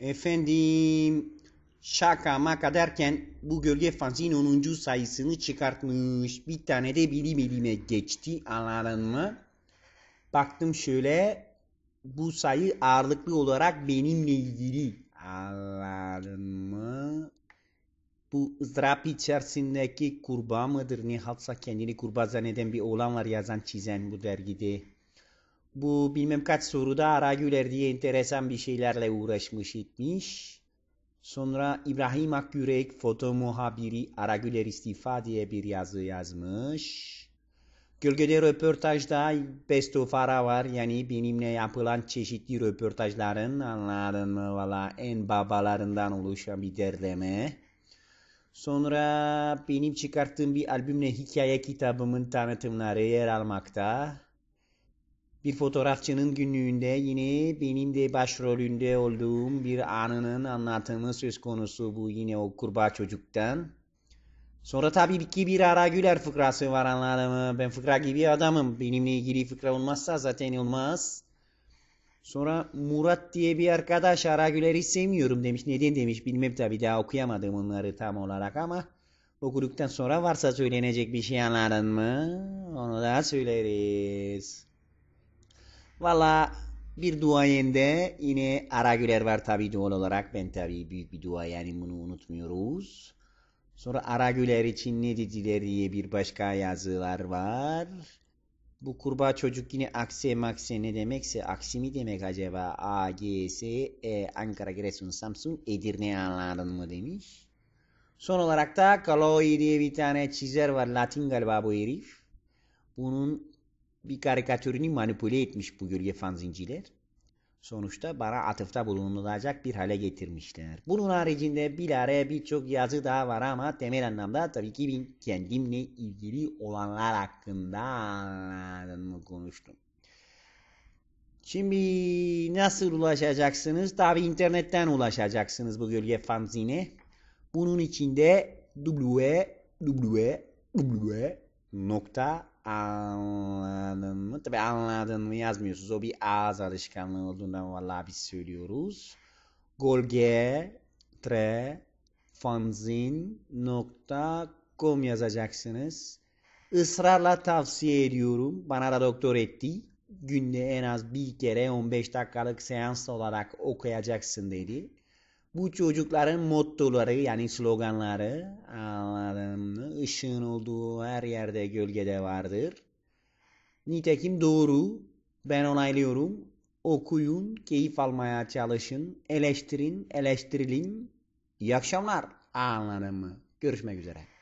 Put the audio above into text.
Efendim şaka maka derken bu gölge fanzin 10. sayısını çıkartmış. Bir tane de bilim elime geçti anladın mı? Baktım şöyle bu sayı ağırlıklı olarak benimle ilgili. Anladın mı? Bu ızdırap içerisindeki kurbağa mıdır ne halsa kendini kurbağa zanneden bir oğlan var yazan çizen bu dergide. Bu bilmem kaç soruda Aragüler diye enteresan bir şeylerle uğraşmış etmiş. Sonra İbrahim Akgürek foto muhabiri Aragüler istifa diye bir yazı yazmış. Gölgede röportajda best of ara var. Yani benimle yapılan çeşitli röportajların anladın mı valla en babalarından oluşan bir derleme. Sonra benim çıkarttığım bir albümle hikaye kitabımın tanıtımları yer almakta. Bir fotoğrafçının günlüğünde yine benim de başrolünde olduğum bir anının anlatımı söz konusu bu yine o kurbağa çocuktan. Sonra tabii ki bir ara güler fıkrası var anladın mı? Ben fıkra gibi adamım. Benimle ilgili fıkra olmazsa zaten olmaz. Sonra Murat diye bir arkadaş ara güleri sevmiyorum demiş. Neden demiş bilmem tabii daha okuyamadım onları tam olarak ama okuduktan sonra varsa söylenecek bir şey anladın mı? Onu da söyleriz. Valla bir duayende yine Aragüler var tabi doğal olarak. Ben tabi büyük bir dua yani bunu unutmuyoruz. Sonra Aragüler için ne dediler diye bir başka yazılar var. Bu kurbağa çocuk yine akse makse ne demekse aksi mi demek acaba? A, G, S, E, Ankara, Giresun, Samsun, Edirne anladın mı demiş. Son olarak da Kaloi diye bir tane çizer var. Latin galiba bu herif. Bunun bir karikatürünü manipüle etmiş bu gölge fanzinciler. Sonuçta bana atıfta bulunulacak bir hale getirmişler. Bunun haricinde bilare birçok yazı daha var ama temel anlamda tabii ki ben kendimle ilgili olanlar hakkında konuştum. Şimdi nasıl ulaşacaksınız? Tabii internetten ulaşacaksınız bu gölge fanzine. Bunun içinde www anladın mı? Tabi anladın mı yazmıyorsunuz. O bir ağız alışkanlığı olduğundan vallahi biz söylüyoruz. Golge tre fanzin nokta com yazacaksınız. Israrla tavsiye ediyorum. Bana da doktor etti. Günde en az bir kere 15 dakikalık seans olarak okuyacaksın dedi. Bu çocukların mottoları yani sloganları anladın mı? Işığın olduğu her yerde gölgede vardır. Nitekim doğru. Ben onaylıyorum. Okuyun, keyif almaya çalışın, eleştirin, eleştirilin. İyi akşamlar. Anladın mı? Görüşmek üzere.